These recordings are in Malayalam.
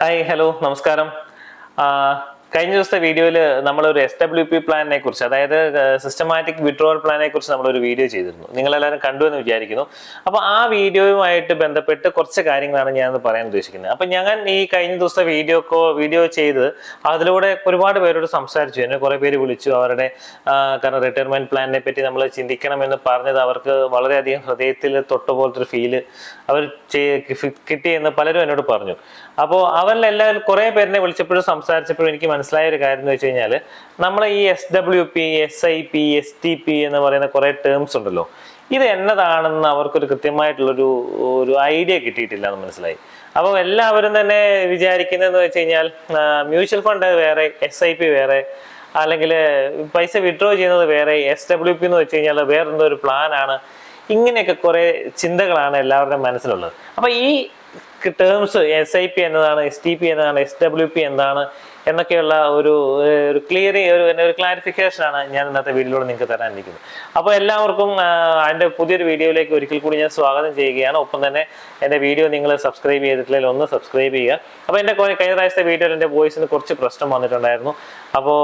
ഹായ് ഹലോ നമസ്കാരം. കഴിഞ്ഞ ദിവസത്തെ വീഡിയോയിൽ നമ്മൾ ഒരു എസ് ഡബ്ല്യു പി പ്ലാനിനെ കുറിച്ച് അതായത് സിസ്റ്റമാറ്റിക് വിഡ്രോവൽ പ്ലാനെ കുറിച്ച് നമ്മൾ ഒരു വീഡിയോ ചെയ്തിരുന്നു. നിങ്ങൾ എല്ലാവരും കണ്ടു എന്ന് വിചാരിക്കുന്നു. അപ്പോൾ ആ വീഡിയോയുമായിട്ട് ബന്ധപ്പെട്ട് കുറച്ച് കാര്യങ്ങളാണ് ഞാൻ പറയാൻ ഉദ്ദേശിക്കുന്നത്. അപ്പോൾ ഞാൻ ഈ കഴിഞ്ഞ ദിവസത്തെ വീഡിയോക്കോ വീഡിയോ ചെയ്ത് അതിലൂടെ ഒരുപാട് പേരോട് സംസാരിച്ചു. എന്നെ കുറേ പേര് വിളിച്ചു. അവരുടെ കാരണം റിട്ടയർമെന്റ് പ്ലാനിനെ പറ്റി നമ്മൾ ചിന്തിക്കണമെന്ന് പറഞ്ഞത് അവർക്ക് വളരെയധികം ഹൃദയത്തിൽ തൊട്ട പോലത്തെ ഒരു ഫീൽ അവർ കിട്ടിയെന്ന് പലരും എന്നോട് പറഞ്ഞു. അപ്പോൾ അവരിലെല്ലാവരും കുറേ പേരിനെ വിളിച്ചപ്പോഴും സംസാരിച്ചപ്പോഴും എനിക്ക് മനസ്സിലായ ഒരു കാര്യം എന്ന് വെച്ച് കഴിഞ്ഞാൽ നമ്മൾ ഈ S W P S I P S T P എന്ന് പറയുന്ന കുറേ ടേംസ് ഉണ്ടല്ലോ. ഇത് എന്നതാണെന്ന് അവർക്കൊരു കൃത്യമായിട്ടുള്ളൊരു ഒരു ഐഡിയ കിട്ടിയിട്ടില്ല എന്ന് മനസ്സിലായി. അപ്പോൾ എല്ലാവരും തന്നെ വിചാരിക്കുന്നതെന്ന് വെച്ച് കഴിഞ്ഞാൽ മ്യൂച്വൽ ഫണ്ട് വേറെ എസ് ഐ പി വേറെ അല്ലെങ്കിൽ പൈസ വിഡ്രോ ചെയ്യുന്നത് വേറെ എസ് ഡബ്ല്യു പി എന്ന് വെച്ച് കഴിഞ്ഞാൽ വേറെന്തോ ഒരു പ്ലാനാണ് ഇങ്ങനെയൊക്കെ കുറേ ചിന്തകളാണ് എല്ലാവരുടെയും മനസ്സിലുള്ളത്. അപ്പോൾ ഈ ടേംസ് എസ് ഐ പി എന്നതാണ് എസ് ടി പി എന്നതാണ് എസ് ഡബ്ല്യു പി എന്താണ് എന്നൊക്കെയുള്ള ഒരു ഒരു ക്ലിയർ ഒരു ഒരു ക്ലാരിഫിക്കേഷൻ ആണ് ഞാൻ ഇന്നത്തെ വീഡിയോയിലൂടെ നിങ്ങൾക്ക് തരാനിരിക്കുന്നത്. അപ്പോൾ എല്ലാവർക്കും എന്റെ പുതിയൊരു വീഡിയോയിലേക്ക് ഒരിക്കൽ കൂടി ഞാൻ സ്വാഗതം ചെയ്യുകയാണ്. ഒപ്പം തന്നെ എന്റെ വീഡിയോ നിങ്ങൾ സബ്സ്ക്രൈബ് ചെയ്തിട്ടില്ലെങ്കിൽ ഒന്ന് സബ്സ്ക്രൈബ് ചെയ്യുക. അപ്പോൾ എന്റെ കഴിഞ്ഞ പ്രാവശ്യത്തെ വീഡിയോയിൽ എന്റെ വോയിസിന് കുറച്ച് പ്രശ്നം വന്നിട്ടുണ്ടായിരുന്നു. അപ്പോൾ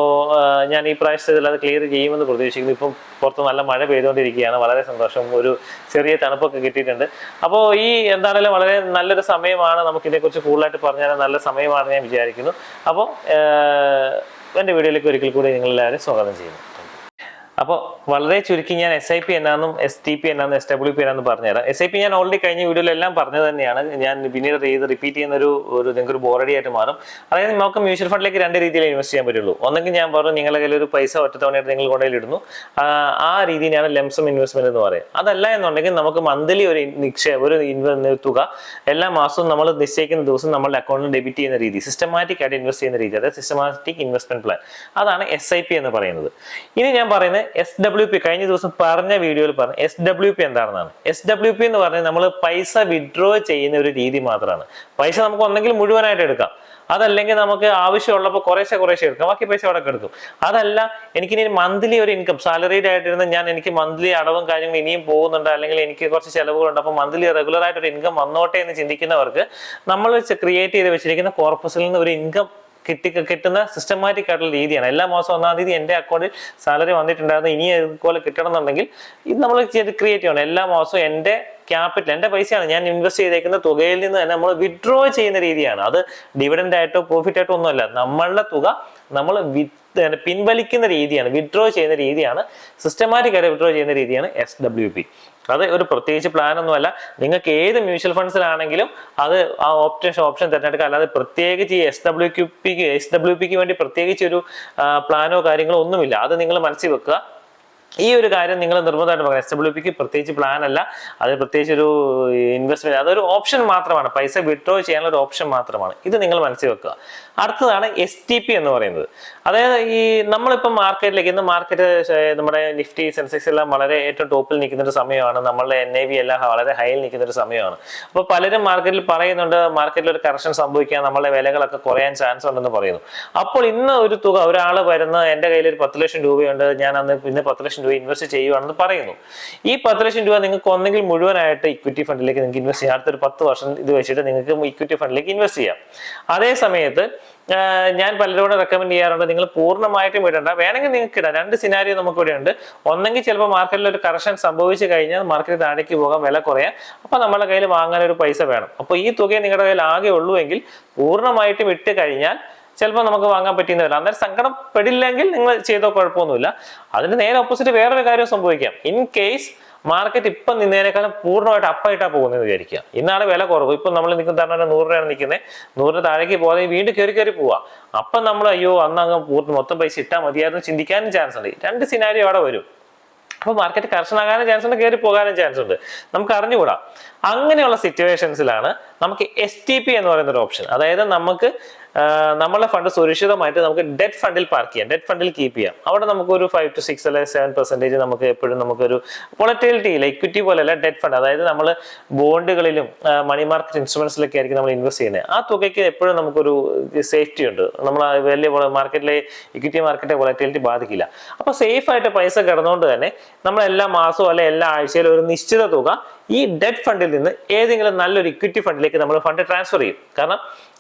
ഞാൻ ഈ പ്രാവശ്യത്തിൽ അത് ക്ലിയർ ചെയ്യുമെന്ന് പ്രതീക്ഷിക്കുന്നു. ഇപ്പം പുറത്ത് നല്ല മഴ പെയ്തുകൊണ്ടിരിക്കുകയാണ്. വളരെ സന്തോഷം. ഒരു ചെറിയ തണുപ്പൊക്കെ കിട്ടിയിട്ടുണ്ട്. അപ്പോൾ ഈ എന്താണെങ്കിലും വളരെ നല്ലൊരു സമയമാണ് നമുക്ക് ഇതിനെക്കുറിച്ച് കൂടുതലായിട്ട് പറഞ്ഞാൽ നല്ല സമയമാണെന്ന് ഞാൻ വിചാരിക്കുന്നു. അപ്പോൾ എന്റെ വീഡിയോയിലേക്ക് ഒരിക്കൽ കൂടി നിങ്ങളെല്ലാവരും സ്വാഗതം ചെയ്യുന്നു. അപ്പോൾ വളരെ ചുരുക്കി ഞാൻ എസ് ഐ പി എന്നാന്നും എസ് ടി പി എന്നാന്നും എസ് ഡബ്ല്യു പി എന്നാന്നും പറഞ്ഞുതരാം. എസ് ഐ പി ഞാൻ ഓൾറെഡി കഴിഞ്ഞ വീഡിയോയിലെല്ലാം പറഞ്ഞത് തന്നെയാണ്. ഞാൻ പിന്നീട് ചെയ്ത് റിപ്പീറ്റ് ചെയ്യുന്ന ഒരു ഒരു നിങ്ങൾക്ക് ഒരു ബോറടി ആയിട്ട് മാറും. അതായത് നമുക്ക് മ്യൂച്വൽ ഫണ്ടിലേക്ക് രണ്ട് രീതിയിൽ ഇൻവെസ്റ്റ് ചെയ്യാൻ പറ്റുള്ളൂ. ഒന്നെങ്കിൽ ഞാൻ പറഞ്ഞു നിങ്ങളുടെ കയ്യിൽ ഒരു പൈസ ഒറ്റത്തവണയായിട്ട് നിങ്ങൾ കൊണ്ടിടുന്നു ആ, രീതിയിലാണ് ലംസം ഇൻവെസ്റ്റ്മെന്റ് എന്ന് പറയുന്നത് അതല്ല എന്നുണ്ടെങ്കിൽ നമുക്ക് മന്ത്ലി ഒരു നിക്ഷേപ ഒരു തുക എല്ലാ മാസവും നമ്മൾ നിശ്ചയിക്കുന്ന ദിവസം നമ്മളുടെ അക്കൗണ്ടിൽ ഡെബിറ്റ് ചെയ്യുന്ന രീതി സിസ്റ്റമാറ്റിക് ആയിട്ട് ഇൻവെസ്റ്റ് ചെയ്യുന്ന രീതി അതായത് സിസ്റ്റമാറ്റിക് ഇൻവെസ്റ്റ്മെന്റ് പ്ലാൻ അതാണ് എസ് ഐ പി എന്ന് പറയുന്നത്. ഇനി ഞാൻ പറയുന്നത് എസ് ഡബ്ല്യു പി കഴിഞ്ഞ ദിവസം പറഞ്ഞ വീഡിയോയിൽ പറഞ്ഞു എസ് ഡബ്ല്യു പി എന്താണെന്നാണ്. എസ് ഡബ്ല്യു പി എന്ന് പറഞ്ഞാൽ നമ്മൾ പൈസ വിഡ്രോ ചെയ്യുന്ന ഒരു രീതി മാത്രമാണ്. പൈസ നമുക്ക് ഒന്നെങ്കിൽ മുഴുവനായിട്ട് എടുക്കാം. അതല്ലെങ്കിൽ നമുക്ക് ആവശ്യമുള്ളപ്പോൾ കുറേശ്ശെ കുറേശ്ശെ എടുക്കാം. ബാക്കി പൈസ അവിടെ എടുക്കും. അതല്ല എനിക്കിനി മന്ത്ലി ഒരു ഇൻകം സാലറീഡ് ആയിട്ടിരുന്ന് ഞാൻ എനിക്ക് മന്ത്ലി അടവും കാര്യങ്ങളും ഇനിയും പോകുന്നുണ്ട് അല്ലെങ്കിൽ എനിക്ക് കുറച്ച് ചിലവുകളുണ്ട് അപ്പോൾ മന്ത്ലി റെഗുലർ ആയിട്ട് ഒരു ഇൻകം വന്നോട്ടെ എന്ന് ചിന്തിക്കുന്നവർക്ക് നമ്മൾ ക്രിയേറ്റ് ചെയ്ത് വെച്ചിരിക്കുന്ന കോർപ്പസിൽ നിന്ന് ഒരു ഇൻകം കിട്ടി കിട്ടുന്ന സിസ്റ്റമാറ്റിക് ആയിട്ടുള്ള രീതിയാണ്. എല്ലാ മാസം ഒന്നാം തീയതി എന്റെ അക്കൗണ്ടിൽ സാലറി വന്നിട്ടുണ്ടായിരുന്നു. ഇനി ഇതുപോലെ കിട്ടണം എന്നുണ്ടെങ്കിൽ ഇത് നമ്മൾ ചെയ്ത് ക്രിയേറ്റ് ചെയ്യണം. എല്ലാ മാസവും എന്റെ ക്യാപിറ്റൽ എന്റെ പൈസയാണ് ഞാൻ ഇൻവെസ്റ്റ് ചെയ്തേക്കുന്ന തുകയിൽ നിന്ന് തന്നെ നമ്മൾ വിഡ്രോ ചെയ്യുന്ന രീതിയാണ്. അത് ഡിവിഡന്റ് ആയിട്ടോ പ്രോഫിറ്റ് ആയിട്ടോ ഒന്നുമല്ല. നമ്മളുടെ തുക നമ്മൾ പിൻവലിക്കുന്ന രീതിയാണ്. വിഡ്രോ ചെയ്യുന്ന രീതിയാണ്. സിസ്റ്റമാറ്റിക് ആയിട്ട് വിഡ്രോ ചെയ്യുന്ന രീതിയാണ് എസ് ഡബ്ല്യു പി അത് ഒരു പ്രത്യേകിച്ച് പ്ലാൻ ഒന്നുമല്ല നിങ്ങൾക്ക് ഏത് മ്യൂച്വൽ ഫണ്ട്സിലാണെങ്കിലും അത് ആ ഓപ്ഷൻ ഓപ്ഷൻ തിരഞ്ഞെടുക്കുക. അല്ലാതെ പ്രത്യേകിച്ച് ഈ എസ് ഡബ്ല്യു ക്യു പിക്ക് എസ് ഡബ്ല്യു പിക്ക് വേണ്ടി പ്രത്യേകിച്ച് ഒരു പ്ലാനോ കാര്യങ്ങളോ ഒന്നുമില്ല. അത് നിങ്ങൾ മനസ്സിൽ വെക്കുക. ഈ ഒരു കാര്യം നിങ്ങൾ നിർബന്ധമായിട്ട് പറയാം. എസ് ഡബ്ല്യു പിക്ക് പ്രത്യേകിച്ച് പ്ലാൻ അല്ല. അത് പ്രത്യേകിച്ച് ഒരു ഇൻവെസ്റ്റ്മെന്റ് അതൊരു ഓപ്ഷൻ മാത്രമാണ്. പൈസ വിഡ്രോ ചെയ്യാനുള്ള ഒരു ഓപ്ഷൻ മാത്രമാണ്. ഇത് നിങ്ങൾ മനസ്സിൽ വെക്കുക. അടുത്തതാണ് എസ് ടി പി എന്ന് പറയുന്നത്. അതായത് ഈ നമ്മളിപ്പോൾ മാർക്കറ്റിലേക്ക് ഇന്ന് മാർക്കറ്റ് നമ്മുടെ നിഫ്റ്റി സെൻസെക്സ് എല്ലാം വളരെ ഏറ്റവും ടോപ്പിൽ നിൽക്കുന്ന ഒരു സമയമാണ്. നമ്മളുടെ എൻ എ വി എല്ലാം വളരെ ഹൈയിൽ നിൽക്കുന്ന ഒരു സമയമാണ്. അപ്പോൾ പലരും മാർക്കറ്റിൽ പറയുന്നുണ്ട് മാർക്കറ്റിൽ ഒരു കറക്ഷൻ സംഭവിക്കാൻ നമ്മളുടെ വിലകളൊക്കെ കുറയാൻ ചാൻസ് ഉണ്ടെന്ന് പറയുന്നു. അപ്പോൾ ഇന്ന് ഒരു തുക ഒരാൾ വരുന്ന എന്റെ കയ്യിൽ ഒരു പത്ത് ലക്ഷം രൂപയുണ്ട്. ഞാൻ അന്ന് ഇന്ന് പത്ത് ലക്ഷം രൂപ ഇൻവെസ്റ്റ് ചെയ്യുവാണെന്ന് പറയുന്നു. ഈ പത്ത് ലക്ഷം രൂപ നിങ്ങൾക്ക് ഒന്നെങ്കിൽ മുഴുവനായിട്ട് ഇക്വിറ്റി ഫണ്ടിലേക്ക് നിങ്ങൾക്ക് ഇൻവെസ്റ്റ് ചെയ്യാം. അടുത്തൊരു പത്ത് വർഷം ഇത് വെച്ചിട്ട് നിങ്ങൾക്ക് ഇക്വിറ്റി ഫണ്ടിലേക്ക് ഇൻവെസ്റ്റ് ചെയ്യാം. അതേ സമയത്ത് ഞാൻ പലരോടും റെക്കമെൻഡ് ചെയ്യാറുണ്ട്. നിങ്ങൾ പൂർണമായിട്ടും ഇടണ്ട. വേണമെങ്കിൽ നിങ്ങൾക്ക് ഇടാം. രണ്ട് സിനാരിയോ നമുക്ക് ഇവിടെ ഉണ്ട്. ഒന്നെങ്കിൽ ചിലപ്പോൾ മാർക്കറ്റിൽ ഒരു കറക്ഷൻ സംഭവിച്ചു കഴിഞ്ഞാൽ മാർക്കറ്റ് താഴേക്ക് പോകാൻ വില കുറയാം. അപ്പോൾ നമ്മുടെ കയ്യിൽ വാങ്ങാൻ ഒരു പൈസ വേണം. അപ്പോൾ ഈ തുകയെ നിങ്ങളുടെ കയ്യിൽ ആകെ ഉള്ളൂ എങ്കിൽ പൂർണമായിട്ടും ഇട്ട് കഴിഞ്ഞാൽ ചിലപ്പോൾ നമുക്ക് വാങ്ങാൻ പറ്റുന്ന വരാം അന്നേരം സങ്കടപ്പെടില്ലെങ്കിൽ നിങ്ങൾ ചെയ്തോ കുഴപ്പമൊന്നുമില്ല. അതിന് നേരെ ഓപ്പോസിറ്റ് വേറൊരു കാര്യം സംഭവിക്കാം. ഇൻ കേസ് മാർക്കറ്റ് ഇപ്പം നിന്നതിനേക്കാളും പൂർണമായിട്ട് അപ്പായിട്ടാണ് പോകുന്നത് വിചാരിക്കുക. ഇന്നാണ് വില കുറവ്. ഇപ്പം നമ്മൾ നിൽക്കുന്ന തന്നെ നൂറ് രൂപയാണ് നിൽക്കുന്നത് നൂറിന് താഴേക്ക് പോകാതെ വീണ്ടും കയറി കയറി പോവുക അപ്പം നമ്മൾ അയ്യോ അന്ന് അങ്ങ് പൂർണ മൊത്തം പൈസ ഇട്ടാൽ മതിയായിരുന്നു ചിന്തിക്കാനും ചാൻസ് ഉണ്ട്. രണ്ട് സിനാരിയോ അവിടെ വരും. അപ്പോൾ മാർക്കറ്റ് കർശനാകാനും ചാൻസ് ഉണ്ട് കയറി പോകാനും ചാൻസ് ഉണ്ട്. നമുക്ക് അറിഞ്ഞുകൂടാ. അങ്ങനെയുള്ള സിറ്റുവേഷൻസിലാണ് നമുക്ക് എസ് ടി പി എന്ന് പറയുന്ന ഒരു ഓപ്ഷൻ അതായത് നമുക്ക് നമ്മളെ ഫണ്ട് സുരക്ഷിതമായിട്ട് നമുക്ക് ഡെറ്റ് ഫണ്ടിൽ പാർക്ക് ചെയ്യാം. ഡെറ്റ് ഫണ്ടിൽ കീപ്പ് ചെയ്യാം. അവിടെ നമുക്ക് ഒരു ഫൈവ് ടു സിക്സ് അല്ലെങ്കിൽ സെവൻ പെർസെന്റേജ് നമുക്ക് എപ്പോഴും നമുക്കൊരു പൊളറ്റിലിറ്റി ഇല്ല ഇക്വിറ്റി പോലെയല്ല ഡെറ്റ് ഫണ്ട് അതായത് നമ്മൾ ബോണ്ടുകളിലും മണി മാർക്കറ്റ് ഇൻസ്ട്രുമെന്റ്സിലൊക്കെ ആയിരിക്കും നമ്മൾ ഇൻവെസ്റ്റ് ചെയ്യുന്നത് ആ തുകയ്ക്ക് എപ്പോഴും നമുക്കൊരു സേഫ്റ്റി ഉണ്ട്. നമ്മൾ വലിയ മാർക്കറ്റിലെ ഇക്വിറ്റി മാർക്കറ്റിലെ വൊളറ്റിലിറ്റി ബാധിക്കില്ല. അപ്പോൾ സേഫ് ആയിട്ട് പൈസ കിടന്നുകൊണ്ട് തന്നെ നമ്മൾ എല്ലാ മാസവും അല്ലെങ്കിൽ എല്ലാ ആഴ്ചയിലും ഒരു നിശ്ചിത തുക ഈ ഡെറ്റ് ഫണ്ടിൽ നിന്ന് ഏതെങ്കിലും നല്ലൊരു ഇക്വിറ്റി ഫണ്ടിലേക്ക് നമ്മൾ ഫണ്ട് ട്രാൻസ്ഫർ ചെയ്യും. കാരണം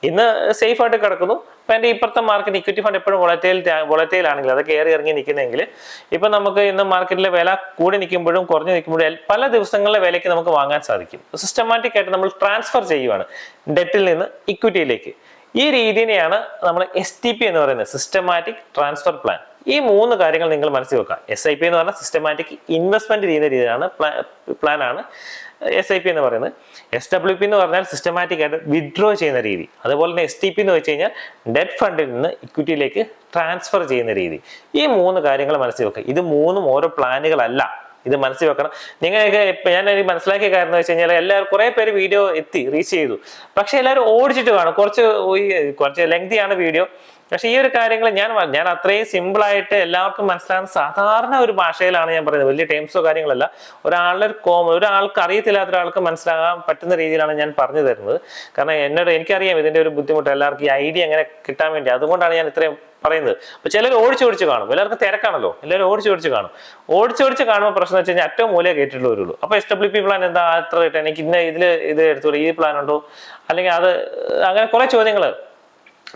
ഇന്ന് സേഫ് ആയിട്ട് കിടക്കുന്നു. അപ്പം എന്റെ ഇപ്പോഴത്തെ മാർക്കറ്റ് ഇക്വിറ്റി ഫണ്ട് എപ്പോഴും വോളറ്റൈൽ വോളറ്റൈൽ ആണെങ്കിൽ അത് കയറി ഇറങ്ങി നിൽക്കുന്നെങ്കിൽ ഇപ്പം നമുക്ക് ഇന്ന് മാർക്കറ്റിലെ വില കൂടി നിൽക്കുമ്പോഴും കുറഞ്ഞു നിൽക്കുമ്പോഴും പല ദിവസങ്ങളിലെ വിലയ്ക്ക് നമുക്ക് വാങ്ങാൻ സാധിക്കും. സിസ്റ്റമാറ്റിക് ആയിട്ട് നമ്മൾ ട്രാൻസ്ഫർ ചെയ്യുവാണ് ഡെറ്റിൽ നിന്ന് ഇക്വിറ്റിയിലേക്ക് ഈ രീതിനെയാണ് നമ്മൾ എസ് ടി പി എന്ന് പറയുന്നത് സിസ്റ്റമാറ്റിക് ട്രാൻസ്ഫർ പ്ലാൻ ഈ മൂന്ന് കാര്യങ്ങൾ നിങ്ങൾ മനസ്സിൽ വെക്കുക. എസ് ഐ പി എന്ന് പറഞ്ഞാൽ സിസ്റ്റമാറ്റിക് ഇൻവെസ്റ്റ്മെന്റ് ചെയ്യുന്ന രീതിയാണ് പ്ലാൻ ആണ്. എസ് ഐ പി എന്ന് പറയുന്നത്. എസ് ഡബ്ല്യു പി എന്ന് പറഞ്ഞാൽ സിസ്റ്റമാറ്റിക് ആയിട്ട് വിഡ്രോ ചെയ്യുന്ന രീതി. അതുപോലെ തന്നെ എസ് ടി പി എന്ന് വെച്ച് കഴിഞ്ഞാൽ ഡെറ്റ് ഫണ്ടിൽ നിന്ന് ഇക്വിറ്റിയിലേക്ക് ട്രാൻസ്ഫർ ചെയ്യുന്ന രീതി. ഈ മൂന്ന് കാര്യങ്ങൾ മനസ്സിൽ വെക്കുക. ഇത് മൂന്നും ഓരോ പ്ലാനുകളല്ല ഇത് മനസ്സിൽ വെക്കണം. നിങ്ങൾക്ക് ഇപ്പം ഞാൻ മനസ്സിലാക്കിയ കാര്യം എന്ന് വെച്ച് കഴിഞ്ഞാൽ എല്ലാവരും കുറേ പേര് വീഡിയോ എത്തി റീച്ച് ചെയ്തു. പക്ഷേ എല്ലാവരും ഓടിച്ചിട്ട് കാണും. കുറച്ച് കുറച്ച് ലെങ്തിയാണ് വീഡിയോ പക്ഷെ ഈ ഒരു കാര്യങ്ങൾ ഞാൻ ഞാൻ അത്രയും സിമ്പിൾ ആയിട്ട് എല്ലാവർക്കും മനസ്സിലാകുന്ന സാധാരണ ഒരു ഭാഷയിലാണ് ഞാൻ പറയുന്നത്. വലിയ ടേംസോ കാര്യങ്ങളല്ല. ഒരാളുടെ ഒരു കോമൺ ഒരാൾക്ക് അറിയത്തില്ലാത്ത ഒരാൾക്ക് മനസ്സിലാകാൻ പറ്റുന്ന രീതിയിലാണ് ഞാൻ പറഞ്ഞു തരുന്നത്. കാരണം എന്നോട് എനിക്കറിയാം ഇതിന്റെ ഒരു ബുദ്ധിമുട്ട്. എല്ലാവർക്കും ഈ ഐഡിയ എങ്ങനെ കിട്ടാൻ വേണ്ടി. അതുകൊണ്ടാണ് ഞാൻ ഇത്രയും പറയുന്നത്. അപ്പൊ ചിലർ ഓടിച്ചോടിച്ച് കാണും. എല്ലാവർക്കും തിരക്കാണല്ലോ. എല്ലാവരും ഓടിച്ചോടിച്ച് കാണും. ഓടിച്ചോടിച്ച് കാണുമ്പോൾ പ്രശ്നം വെച്ച് കഴിഞ്ഞാൽ ഏറ്റവും മൂലയെ കേട്ടിട്ടുള്ളൂ അപ്പൊ എസ് ഡബ്ല്യു പി പ്ലാൻ എന്താ? അത്ര കിട്ടാൻ എനിക്ക് ഇന്ന ഇതിൽ ഇത് എടുത്തോളൂ ഈ പ്ലാൻ ഉണ്ടോ? അല്ലെങ്കിൽ അത് അങ്ങനെ കുറെ ചോദ്യങ്ങൾ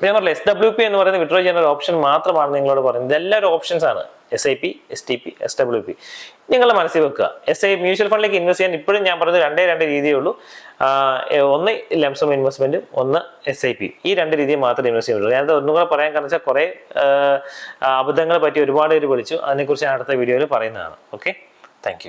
ഞാൻ പറഞ്ഞില്ല എസ് ഡബ്ല്യു പി എന്ന് പറയുന്നത് വിഡ്രോ ചെയ്യുന്ന ഒരു ഓപ്ഷൻ മാത്രമാണ് നിങ്ങളോട് പറയുന്നത്. ഇതെല്ലാം ഒരു ഓപ്ഷൻസ് ആണ് S I P S T P S W P നിങ്ങളുടെ മനസ്സിൽ വെക്കുക. എസ് ഐ മ്യൂച്വൽ ഫണ്ടിലേക്ക് ഇൻവെസ്റ്റ് ചെയ്യാൻ ഇപ്പോഴും ഞാൻ പറഞ്ഞത് രണ്ടേ രണ്ട് രീതിയേ ഉള്ളൂ. ഒന്ന് ലംസം ഇൻവെസ്റ്റ്മെന്റും ഒന്ന് എസ് ഐ പി ഈ രണ്ട് രീതിയിൽ മാത്രമേ ഇൻവെസ്റ്റ് ചെയ്യുള്ളൂ ഞാനത് ഒന്നും കൂടെ പറയാൻ കാരണം വെച്ചാൽ കുറേ അബദ്ധങ്ങളെ പറ്റി ഒരുപാട് പേര് വിളിച്ചു. അതിനെക്കുറിച്ച് ഞാൻ അടുത്ത വീഡിയോയിൽ പറയുന്നതാണ്. Okay thank